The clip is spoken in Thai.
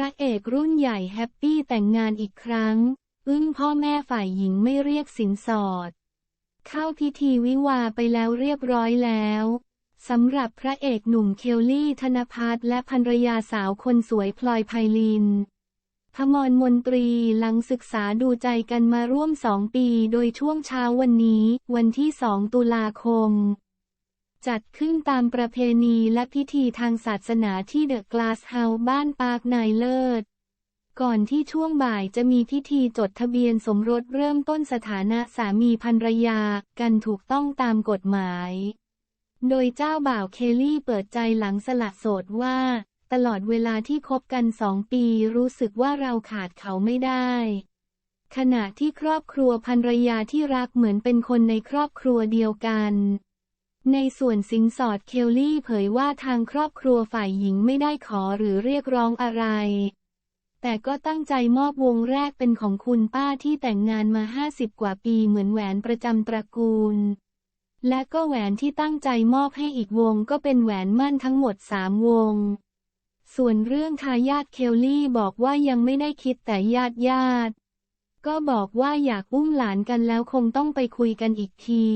ระเอกรุ่นใหญ่แฮปปี้แต่งงานอีกครั้ง อึ้งพ่อแม่ฝ่ายหญิงไม่เรียกสินสอด เข้าพิธีวิวาไปแล้วเรียบร้อยแล้วสำหรับพระเอกหนุ่มเคลลี่ธนพัฒและภรรยาสาวคนสวยพลอยไพลินพมรมนตรีหลังศึกษาดูใจกันมาร่วมสองปีโดยช่วงเช้าวันนี้ วันที่สองตุลาคม จัดขึ้นตามประเพณีและพิธีทางศาสนาที่เดอะกลาสเฮาส์บ้านปาร์คนายเลิศ ก่อนที่ช่วงบ่ายจะมีพิธีจดทะเบียนสมรสเริ่มต้นสถานะสามีภรรยากันถูกต้องตามกฎหมาย โดยเจ้าบ่าวเคลลี่เปิดใจหลังสละโสดว่า ตลอดเวลาที่คบกันสองปีรู้สึกว่าเราขาดเขาไม่ได้ขณะที่ครอบครัวภรรยาที่รักเหมือนเป็นคนในครอบครัวเดียวกัน ในส่วนสินสอดเคลลี่เผยว่าทางครอบครัวฝ่ายหญิงไม่ได้ขอหรือเรียกร้องอะไร แต่ก็ตั้งใจมอบวงแรกเป็นของคุณป้าที่แต่งงานมา 50 กว่าปีเหมือนแหวนประจำตระกูล และก็แหวนที่ตั้งใจมอบให้อีกวงก็เป็นแหวนมั่นทั้งหมดสามวง ส่วนเรื่องทายาทเคลลี่บอกว่ายังไม่ได้คิดแต่ญาติญาติก็บอกว่าอยากอุ้มหลานกันแล้วคงต้องไปคุยกันอีกที